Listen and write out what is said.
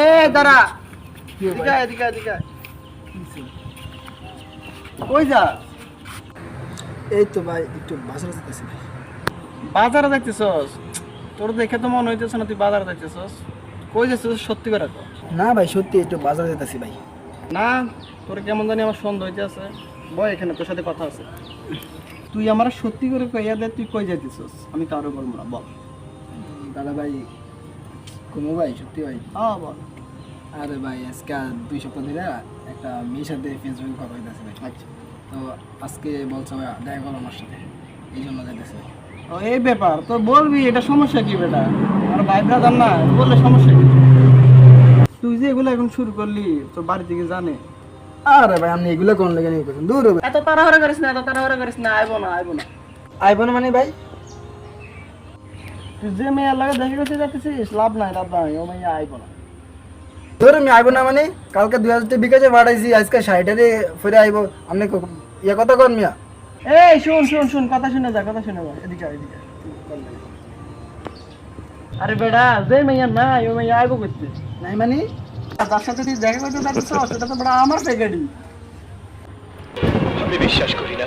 এ দাঁড়া। কই যা? এই তো ভাই একটু বাজারে যেতেছি ভাই। বাজারে যাইতেছস? তোর দেখে তো মনে হইতেছে না তুই বাজারে যাইতেছস। কই যাচ্ছিস সত্যি করে কর না ভাই সত্যি একটু বাজারে যেতেছি ভাই। না তোর কেমন জানি আমার সন্দেহ হইতেছে। বয় এখানে তোর সাথে কথা আছে। তুই আমার সত্যি করে কইয়া দে তুই কই যাইতেছস? আমি কারও বলব না বল। দাদা ভাই কোনো ভাই সত্যি ভাই? হ্যাঁ বল। আরে ভাই আজকে দুই সপ্তাহ ধরে একটা মেয়ের সাথে ফেসবুকে কথা হইতেছে ভাই। আচ্ছা। তো আজকে বলছে ভাই দেখা করো আমার সাথে। এই জন্য যাইতেছে। ও এই ব্যাপার তো বলবি এটা সমস্যা কি বেটা? আর ভাই ব্রাদার না বললে সমস্যা কি? তুই যে এগুলো এখন শুরু করলি তোর বাড়ি থেকে জানে। আরে ভাই আপনি এগুলো কোন লেগে নিয়ে করছেন দূর হবে। এত তাড়াহুড়া করিস না এত তাড়াহুড়া করিস না আইবো না আইবো না। আইব না মানে ভাই? যে মেয়ের লাগে দেখে করতে যাচ্ছিস লাভ নাই লাভ নাই ও মেয়ে আইবো না। ধর আমি আইব না মানে কালকে দুই হাজার বিকাশে পাঠাইছি আজকে ফিরে আইব। আপনি ইয়ে কথা কন মিয়া। এই শুন শুন শুন কথা শুনে যা কথা শুনে যা এদিকে এদিকে আরে বেটা যে মেয়ে নাই ও মেয়ে আইবো করতে নাই মানে? আর যার সাথে তুই দেখা করতে যাচ্ছিস সেটা তো বেটা আমার প্যাকেটই। আমি বিশ্বাস করি না।